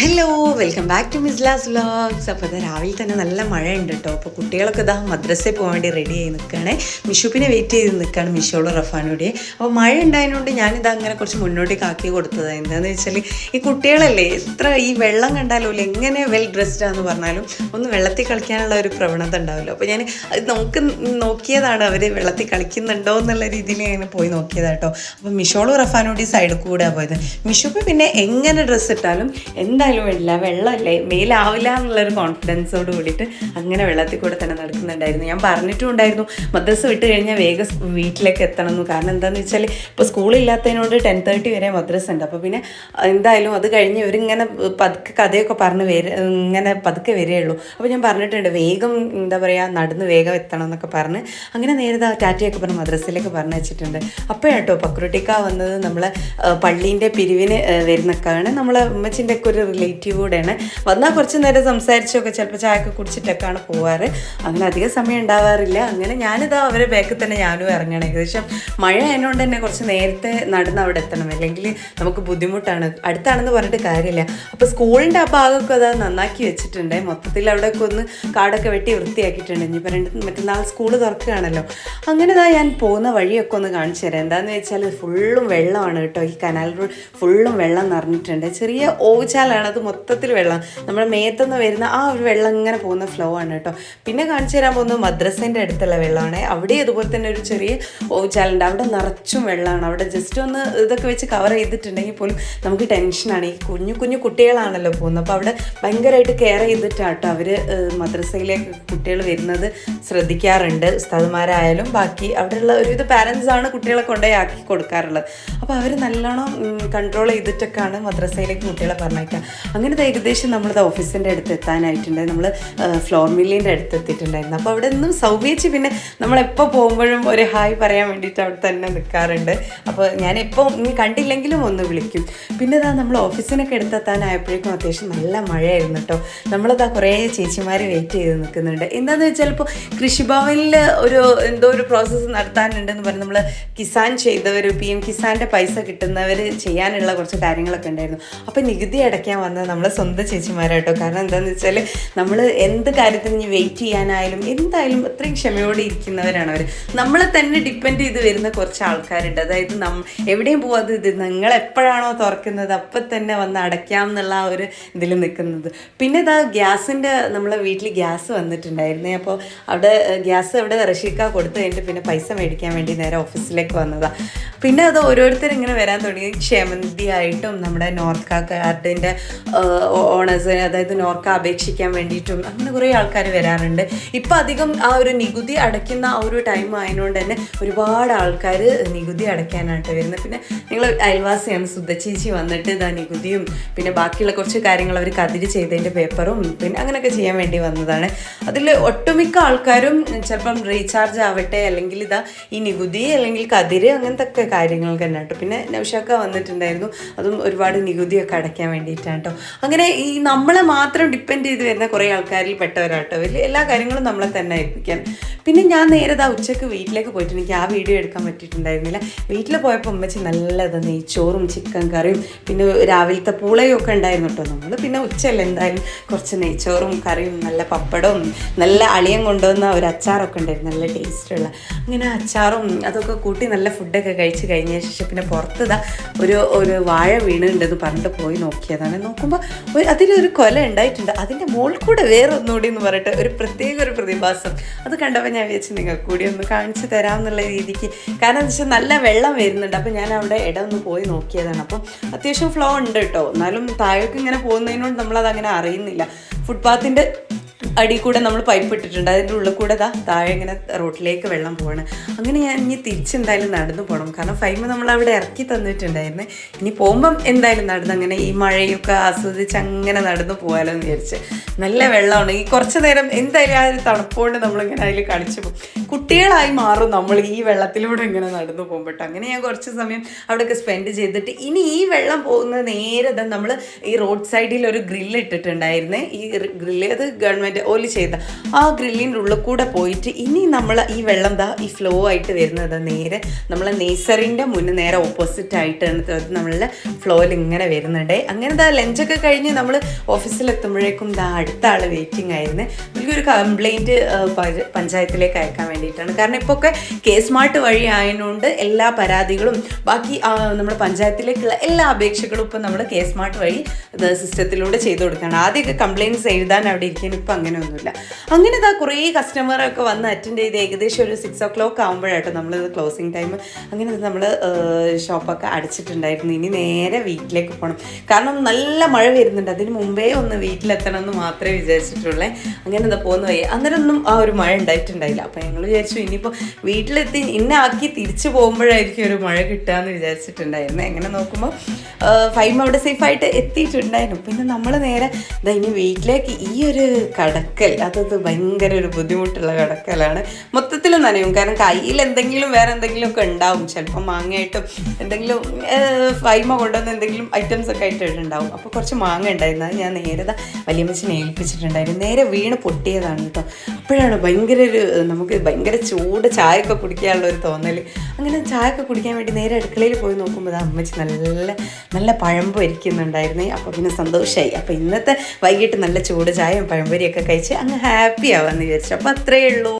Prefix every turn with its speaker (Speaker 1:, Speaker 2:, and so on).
Speaker 1: Hello welcome back to Mislas vlogs അപ്പോൾ അത് രാവിലെ തന്നെ നല്ല മഴ ഉണ്ട് കേട്ടോ അപ്പോൾ കുട്ടികളൊക്കെ ഇതാ മദ്രസയിൽ പോകാൻ വേണ്ടി റെഡി ആയി നിൽക്കുകയാണ് മിഷുപ്പിനെ വെയിറ്റ് ചെയ്ത് നിൽക്കുകയാണ് മിഷോളും റഫാനോടെ. അപ്പോൾ മഴ ഉണ്ടായതുകൊണ്ട് ഞാനിത് അങ്ങനെ കുറച്ച് മുന്നോട്ടേക്ക് കാക്കി കൊടുത്തത്. എന്താണെന്ന് വെച്ചാൽ ഈ കുട്ടികളല്ലേ എത്ര ഈ വെള്ളം കണ്ടാലും എങ്ങനെ വെൽ ഡ്രസ്ഡ് ആണെന്ന് പറഞ്ഞാലും ഒന്ന് വെള്ളത്തിൽ കളിക്കാനുള്ള ഒരു പ്രവണത ഉണ്ടാവുമല്ലോ അപ്പോൾ ഞാൻ അത് നമുക്ക് നോക്കിയതാണ് അവർ വെള്ളത്തിൽ കളിക്കുന്നുണ്ടോ എന്നുള്ള രീതിയിൽ ഞാൻ പോയി നോക്കിയതാണ് കേട്ടോ അപ്പോൾ മിഷോളും റഫാനോടി സൈഡിൽ കൂടെ പോയത്. മിഷുപ്പ് പിന്നെ എങ്ങനെ ഡ്രസ്സ് ഇട്ടാലും എന്തായാലും വെള്ളം വെള്ളമല്ലേ? മേലാവില്ല എന്നുള്ളൊരു കോൺഫിഡൻസോട് കൂടിയിട്ട് അങ്ങനെ വെള്ളത്തിൽ കൂടെ തന്നെ നടക്കുന്നുണ്ടായിരുന്നു. ഞാൻ പറഞ്ഞിട്ടും ഉണ്ടായിരുന്നു മദ്രസ വിട്ട് കഴിഞ്ഞാൽ വേഗം വീട്ടിലേക്ക് എത്തണം എന്ന് കാരണം എന്താണെന്ന് വെച്ചാൽ ഇപ്പോൾ സ്കൂളില്ലാത്തതിനോട് ടെൻ തേർട്ടി വരെ മദ്രസ ഉണ്ട്. അപ്പോൾ പിന്നെ എന്തായാലും അത് കഴിഞ്ഞ് ഇവരിങ്ങനെ പതുക്കെ കഥയൊക്കെ പറഞ്ഞ് വര ഇങ്ങനെ പതുക്കെ വരികയുള്ളൂ അപ്പോൾ ഞാൻ പറഞ്ഞിട്ടുണ്ട് വേഗം എന്താ പറയുക നടന്ന് വേഗം എത്തണം എന്നൊക്കെ പറഞ്ഞ്. അങ്ങനെ നേരെ ടാറ്റയൊക്കെ പറഞ്ഞ് മദ്രസയിലേക്ക് പറഞ്ഞു വെച്ചിട്ടുണ്ട്. അപ്പോഴാട്ടോ പക്രുട്ടിക്ക വന്നത് നമ്മളെ പള്ളീന്റെ പിരിവിന് വരുന്നൊക്കെയാണ് നമ്മളെ ഉമ്മച്ചിന്റെ ഒക്കെ ഒരു റിലേറ്റീവ് കൂടെയാണ് വന്നാൽ കുറച്ച് നേരം സംസാരിച്ചൊക്കെ ചിലപ്പോൾ ചായ ഒക്കെ കുടിച്ചിട്ടൊക്കെയാണ് പോവാറ്. അങ്ങനെ അധികം സമയം ഉണ്ടാവാറില്ല. അങ്ങനെ ഞാനിതാ അവരെ ബാക്കിൽ തന്നെ ഞാനും ഇറങ്ങണം. ഏകദേശം മഴ ആയതുകൊണ്ട് തന്നെ കുറച്ച് നേരത്തെ നടന്ന് അവിടെ എത്തണം. അല്ലെങ്കിൽ നമുക്ക് ബുദ്ധിമുട്ടാണ്. അടുത്താണെന്ന് പറഞ്ഞിട്ട് കാര്യമില്ല. അപ്പോൾ സ്കൂളിന്റെ ആ ഭാഗമൊക്കെ അത് നന്നാക്കി വെച്ചിട്ടുണ്ട്. മൊത്തത്തിൽ അവിടെയൊക്കെ ഒന്ന് കാടൊക്കെ വെട്ടി വൃത്തിയാക്കിയിട്ടുണ്ട്. ഇനിയിപ്പോൾ രണ്ട് മറ്റന്നാൾ സ്കൂൾ തുറക്കുകയാണല്ലോ. അങ്ങനെ ഇതാ ഞാൻ പോകുന്ന വഴിയൊക്കെ ഒന്ന് കാണിച്ചു തരാം. എന്താണെന്ന് വെച്ചാൽ ഫുള്ളും വെള്ളമാണ് കേട്ടോ. ഈ കനാൽ റോഡ് ഫുള്ളും വെള്ളം നിറഞ്ഞിട്ടുണ്ട്. ചെറിയ ഓവുചാലാണ് അത് മൊത്തത്തിൽ വെള്ളം. നമ്മുടെ മേത്തുനിന്ന് വരുന്ന ആ ഒരു വെള്ളം ഇങ്ങനെ പോകുന്ന ഫ്ലോ ആണ് കേട്ടോ. പിന്നെ കാണിച്ചു തരാൻ പോകുന്നത് മദ്രസേന്റെ അടുത്തുള്ള വെള്ളമാണ്. അവിടെ ഇതുപോലെ തന്നെ ഒരു ചെറിയ ഓച്ചാലുണ്ട് അവിടെ നിറച്ചും വെള്ളമാണ്. അവിടെ ജസ്റ്റ് ഒന്ന് ഇതൊക്കെ വെച്ച് കവർ ചെയ്തിട്ടുണ്ടെങ്കിൽ പോലും നമുക്ക് ടെൻഷനാണ് ഈ കുഞ്ഞു കുഞ്ഞു കുട്ടികളാണല്ലോ പോകുന്നത്. അപ്പോൾ അവിടെ ഭയങ്കരമായിട്ട് കെയർ ചെയ്തിട്ടാണ് ചെയ്തിട്ടാട്ടോ അവർ മദ്രസയിലേക്ക് കുട്ടികൾ വരുന്നത് ശ്രദ്ധിക്കാറുണ്ട്. ഉസ്താദുമാരായാലും ബാക്കി അവിടെയുള്ള ഒരുവിധ പാരൻസ് ആണ് കുട്ടികളെ കൊണ്ടുപോയി ആക്കി കൊടുക്കാറുള്ളത്. അപ്പോൾ അവർ നല്ലോണം കൺട്രോൾ ചെയ്തിട്ടൊക്കെയാണ് മദ്രസയിലേക്ക് കുട്ടികളെ പറഞ്ഞേക്കുക അങ്ങനത്തെ ഏകദേശം നമ്മളത് ഓഫീസിന്റെ അടുത്ത് എത്താനായിട്ടുണ്ട് നമ്മൾ ഫ്ലോർ മില്ലിന്റെ അടുത്ത് എത്തിയിട്ടുണ്ടായിരുന്നു അപ്പോൾ അവിടെ നിന്നും സൗമ്യച്ച് പിന്നെ നമ്മളെപ്പോൾ പോകുമ്പോഴും ഒരു ഹായ് പറയാൻ വേണ്ടിയിട്ട് അവിടെ തന്നെ നിൽക്കാറുണ്ട് അപ്പോൾ ഞാൻ ഇനി കണ്ടില്ലെങ്കിലും ഒന്ന് വിളിക്കും. പിന്നെ ഇതാ നമ്മൾ ഓഫീസിനൊക്കെ എടുത്തെത്താനായപ്പോഴേക്കും അത്യാവശ്യം നല്ല മഴയായിരുന്നു കേട്ടോ. നമ്മളതാ കുറേ ചേച്ചിമാർ വെയിറ്റ് ചെയ്ത് നിൽക്കുന്നുണ്ട് എന്താണെന്ന് വെച്ചാൽ ഇപ്പോൾ കൃഷിഭവനിൽ ഒരു എന്തോ ഒരു പ്രോസസ്സ് നടത്താനുണ്ടെന്ന് പറഞ്ഞ് നമ്മൾ കിസാൻ ചെയ്തവർ പി എം കിസാന്റെ പൈസ കിട്ടുന്നവർ ചെയ്യാനുള്ള കുറച്ച് കാര്യങ്ങളൊക്കെ ഉണ്ടായിരുന്നു. അപ്പോൾ നികുതി അടയ്ക്കാൻ വന്നത് നമ്മളെ സ്വന്തം ചേച്ചിമാരാട്ടോ. കാരണം എന്താണെന്ന് വെച്ചാൽ നമ്മൾ എന്ത് കാര്യത്തിന് ഇനി വെയിറ്റ് ചെയ്യാനായാലും എന്തായാലും അത്രയും ക്ഷമയോടെ ഇരിക്കുന്നവരാണ് അവർ നമ്മളെ തന്നെ ഡിപ്പെൻഡ് ചെയ്ത് വരുന്ന കുറച്ച് ആൾക്കാരുണ്ട്. അതായത് നം എവിടെയും പോവാതെ ഇത് നിങ്ങൾ എപ്പോഴാണോ തുറക്കുന്നത് അപ്പം തന്നെ വന്ന് അടയ്ക്കാം എന്നുള്ള ആ ഒരു ഇതിൽ നിൽക്കുന്നത് പിന്നെ ഇതാ ഗ്യാസിന്റെ നമ്മളെ വീട്ടിൽ ഗ്യാസ് വന്നിട്ടുണ്ടായിരുന്നേ. അപ്പോൾ അവിടെ ഗ്യാസ് അവിടെ റഷീക്ക കൊടുത്തു കഴിഞ്ഞിട്ട് പിന്നെ പൈസ മേടിക്കാൻ വേണ്ടി നേരെ ഓഫീസിലേക്ക് വന്നതാണ് പിന്നെ അത് ഓരോരുത്തർ ഇങ്ങനെ വരാൻ തുടങ്ങി. ക്ഷമന്തിയായിട്ടും നമ്മുടെ നോർത്ത് കാർഡിന്റെ ഓണേഴ്സ് അതായത് നോർക്ക അപേക്ഷിക്കാൻ വേണ്ടിയിട്ടും അങ്ങനെ കുറേ ആൾക്കാർ വരാറുണ്ട്. ഇപ്പം അധികം ആ ഒരു നികുതി അടയ്ക്കുന്ന ആ ഒരു ടൈം ആയതുകൊണ്ട് തന്നെ ഒരുപാട് ആൾക്കാർ നികുതി അടയ്ക്കാനായിട്ട് വരുന്നത്. പിന്നെ നിങ്ങൾ അയൽവാസിയാണ് സുദ്ധച്ചേച്ചി വന്നിട്ട് ഇതാ നികുതിയും പിന്നെ ബാക്കിയുള്ള കുറച്ച് കാര്യങ്ങൾ അവർ കതിര് ചെയ്തതിന്റെ പേപ്പറും പിന്നെ അങ്ങനെയൊക്കെ ചെയ്യാൻ വേണ്ടി വന്നതാണ്. അതിൽ ഒട്ടുമിക്ക ആൾക്കാരും ചിലപ്പം റീചാർജ് ആവട്ടെ അല്ലെങ്കിൽ ഇതാ ഈ നികുതി അല്ലെങ്കിൽ കതിര് അങ്ങനത്തെ ഒക്കെ കാര്യങ്ങൾക്ക് തന്നെ കേട്ടോ പിന്നെ നൗഷാക്ക വന്നിട്ടുണ്ടായിരുന്നു. അതും ഒരുപാട് നികുതിയൊക്കെ അടയ്ക്കാൻ വേണ്ടിയിട്ടാണ്. കേട്ടോ. അങ്ങനെ ഈ നമ്മളെ മാത്രം ഡിപ്പെൻഡ് ചെയ്ത് വരുന്ന കുറേ ആൾക്കാരിൽ പെട്ടവരാട്ടോ. വലിയ എല്ലാ കാര്യങ്ങളും നമ്മളെ തന്നെ ഏൽപ്പിക്കാൻ. പിന്നെ ഞാൻ നേരെ ആ ഉച്ചയ്ക്ക് വീട്ടിലേക്ക് പോയിട്ട് എനിക്ക് ആ വീഡിയോ എടുക്കാൻ പറ്റിയിട്ടുണ്ടായിരുന്നില്ല. വീട്ടിൽ പോയപ്പോൾ ഉമ്മച്ചി നല്ലത് നെയ്ച്ചോറും ചിക്കൻ കറിയും പിന്നെ രാവിലത്തെ പൂളയും ഒക്കെ ഉണ്ടായിരുന്നു കേട്ടോ. നമ്മൾ പിന്നെ ഉച്ചയല്ല എന്തായാലും കുറച്ച് നെയ്ച്ചോറും കറിയും നല്ല പപ്പടവും നല്ല അളിയം കൊണ്ടുവന്ന ഒരു അച്ചാറൊക്കെ ഉണ്ടായിരുന്നു. നല്ല ടേസ്റ്റുള്ള അങ്ങനെ അച്ചാറും അതൊക്കെ കൂട്ടി നല്ല ഫുഡൊക്കെ കഴിച്ച് കഴിഞ്ഞ ശേഷം പിന്നെ പുറത്തുതാ ഒരു ഒരു വാഴ വീണുണ്ടെന്ന് പറഞ്ഞിട്ട് പോയി നോക്കിയതാണ്. നോക്കുമ്പോൾ ഒരു അതിലൊരു കൊല ഉണ്ടായിട്ടുണ്ട്. അതിന്റെ മുകളിൽ കൂടെ വേറെ ഒന്നുകൂടി എന്ന് പറഞ്ഞിട്ട് ഒരു പ്രത്യേക ഒരു പ്രതിഭാസം. അത് കണ്ടപ്പോൾ ഞാൻ വിചാരിച്ചു നിങ്ങൾ കൂടി ഒന്ന് കാണിച്ചു തരാം എന്നുള്ള രീതിക്ക്. കാരണം എന്താ വെച്ചാൽ നല്ല വെള്ളം വരുന്നുണ്ട്. അപ്പോൾ ഞാൻ അവിടെ ഇടം ഒന്ന് പോയി നോക്കിയതാണ്. അപ്പം അത്യാവശ്യം ഫ്ലോ ഉണ്ട് കേട്ടോ. എന്നാലും താഴേക്ക് ഇങ്ങനെ പോകുന്നതിനോട് നമ്മളത് അങ്ങനെ അറിയുന്നില്ല. ഫുട്പാത്തിന്റെ അടി കൂടെ നമ്മൾ പൈപ്പ് ഇട്ടിട്ടുണ്ട് അതിന്റെ ഉള്ളിൽ കൂടെ ദാ താഴെ ഇങ്ങനെ റോട്ടിലേക്ക് വെള്ളം പോവാണ്. അങ്ങനെ ഞാൻ ഇനി തിരിച്ചെന്തായാലും നടന്നു പോകണം കാരണം ഫൈമ നമ്മൾ അവിടെ ഇറക്കി തന്നിട്ടുണ്ടായിരുന്നു. ഇനി പോകുമ്പം എന്തായാലും നടന്ന് അങ്ങനെ ഈ മഴയൊക്കെ ആസ്വദിച്ച് അങ്ങനെ നടന്നു പോകാലോ എന്ന് വിചാരിച്ച്. നല്ല വെള്ളമാണ്. ഈ കുറച്ച് നേരം എന്തായാലും ആ ഒരു തണുപ്പുകൊണ്ട് നമ്മളിങ്ങനെ അതിൽ കളിച്ചു പോകും. കുട്ടികളായി മാറും നമ്മൾ ഈ വെള്ളത്തിലൂടെ ഇങ്ങനെ നടന്നു പോകുമ്പോട്ടോ അങ്ങനെ ഞാൻ കുറച്ച് സമയം അവിടെയൊക്കെ സ്പെൻഡ് ചെയ്തിട്ട് ഇനി ഈ വെള്ളം പോകുന്നത് നേരെ നമ്മൾ ഈ റോഡ് സൈഡിൽ ഒരു ഗ്രില്ല് ഇട്ടിട്ടുണ്ടായിരുന്നേ. ഈ ഗ്രില്ല് അത് ഗവൺമെന്റ് ഓൽ ചെയ്ത ആ ഗ്രില്ലിന്റെ ഉള്ളിൽ കൂടെ പോയിട്ട് ഇനി നമ്മൾ ഈ വെള്ളം ദാ ഈ ഫ്ലോ ആയിട്ട് വരുന്നത് നേരെ നമ്മളെ നേസറിന്റെ മുന്നേ നേരെ ഓപ്പോസിറ്റ് ആയിട്ടാണ് നമ്മളുടെ ഫ്ലോയിൽ ഇങ്ങനെ വരുന്നുണ്ട് അങ്ങനെ ദാ ലഞ്ചൊക്കെ കഴിഞ്ഞ് നമ്മൾ ഓഫീസിലെത്തുമ്പോഴേക്കും ദാ അടുത്ത ആൾ വെയിറ്റിംഗ് ആയിരുന്നു. എനിക്കൊരു കംപ്ലൈന്റ് പഞ്ചായത്തിലേക്ക് അയക്കാൻ വേണ്ടിയിട്ടാണ്. കാരണം ഇപ്പോൾ ഒക്കെ കെ സ്മാർട്ട് വഴി ആയതുകൊണ്ട് എല്ലാ പരാതികളും ബാക്കി നമ്മുടെ പഞ്ചായത്തിലേക്കുള്ള എല്ലാ അപേക്ഷകളും ഇപ്പം നമ്മൾ കെ സ്മാർട്ട് വഴി സിസ്റ്റത്തിലൂടെ ചെയ്തു കൊടുക്കുകയാണ്. ആദ്യമൊക്കെ കംപ്ലയിന്റ്സ് എഴുതാൻ അവിടെ ഇരിക്കാൻ ഇപ്പം അങ്ങനെയൊന്നുമില്ല. അങ്ങനെ ഇതാ കുറേ കസ്റ്റമറൊക്കെ വന്ന് അറ്റൻഡ് ചെയ്ത് ഏകദേശം ഒരു സിക്സ് ഓ ക്ലോക്ക് ആകുമ്പോഴാട്ടോ നമ്മൾ ക്ലോസിങ് ടൈം അങ്ങനെ നമ്മൾ ഷോപ്പൊക്കെ അടച്ചിട്ടുണ്ടായിരുന്നു. ഇനി നേരെ വീട്ടിലേക്ക് പോകണം കാരണം നല്ല മഴ വരുന്നുണ്ട്. അതിന് മുമ്പേ ഒന്ന് വീട്ടിലെത്തണം എന്ന് മാത്രമേ വിചാരിച്ചിട്ടുള്ളേ. അങ്ങനെ എന്താ പോകുന്ന വഴി. അന്നേരം ഒന്നും ആ ഒരു മഴ ഉണ്ടായിട്ടുണ്ടായില്ല. അപ്പോൾ ഞങ്ങൾ വിചാരിച്ചു ഇനിയിപ്പോൾ വീട്ടിലെത്തി ഇന്നെ ആക്കി തിരിച്ചു പോകുമ്പോഴായിരിക്കും ഒരു മഴ കിട്ടുക എന്ന് വിചാരിച്ചിട്ടുണ്ടായിരുന്നു എങ്ങനെ നോക്കുമ്പോൾ ഫൈം അവിടെ സേഫായിട്ട് എത്തിയിട്ടുണ്ടായിരുന്നു. പിന്നെ നമ്മൾ നേരെ ഇനി വീട്ടിലേക്ക് ഈ ഒരു കടക്കൽ. അതത് ഭയങ്കര ഒരു ബുദ്ധിമുട്ടുള്ള കടക്കലാണ്. മൊത്തത്തിൽ നനയും. കാരണം കയ്യിൽ എന്തെങ്കിലും വേറെ എന്തെങ്കിലും ഒക്കെ ഉണ്ടാവും. ചിലപ്പോൾ മാങ്ങയായിട്ടും എന്തെങ്കിലും ഫൈമ കൊണ്ടുവന്ന എന്തെങ്കിലും ഐറ്റംസ് ഒക്കെ ആയിട്ട് ഉണ്ടാവും അപ്പോൾ കുറച്ച് മാങ്ങ ഉണ്ടായിരുന്നു. അത് ഞാൻ നേരെ വലിയമ്മച്ചിനെ ഏൽപ്പിച്ചിട്ടുണ്ടായിരുന്നു നേരെ വീണ് പൊട്ടിയതാണ് കേട്ടോ അപ്പോഴാണ് ഭയങ്കര ഒരു നമുക്ക് ഭയങ്കര ചൂട് ചായ ഒക്കെ കുടിക്കാനുള്ള ഒരു തോന്നൽ അങ്ങനെ ചായ ഒക്കെ കുടിക്കാൻ വേണ്ടി നേരെ അടുക്കളയിൽ പോയി നോക്കുമ്പോൾ അമ്മച്ചി നല്ല നല്ല പഴമ്പ് ഇരിക്കുന്നുണ്ടായിരുന്നേ അപ്പോൾ പിന്നെ സന്തോഷമായി അപ്പോൾ ഇന്നത്തെ വൈകിട്ട് നല്ല ചൂട് ചായയും പഴംപൊരിയൊക്കെ കഴിച്ച് അങ്ങ് ഹാപ്പി ആവാമെന്ന് വിചാരിച്ചു. അപ്പോൾ അത്രയേ ഉള്ളൂ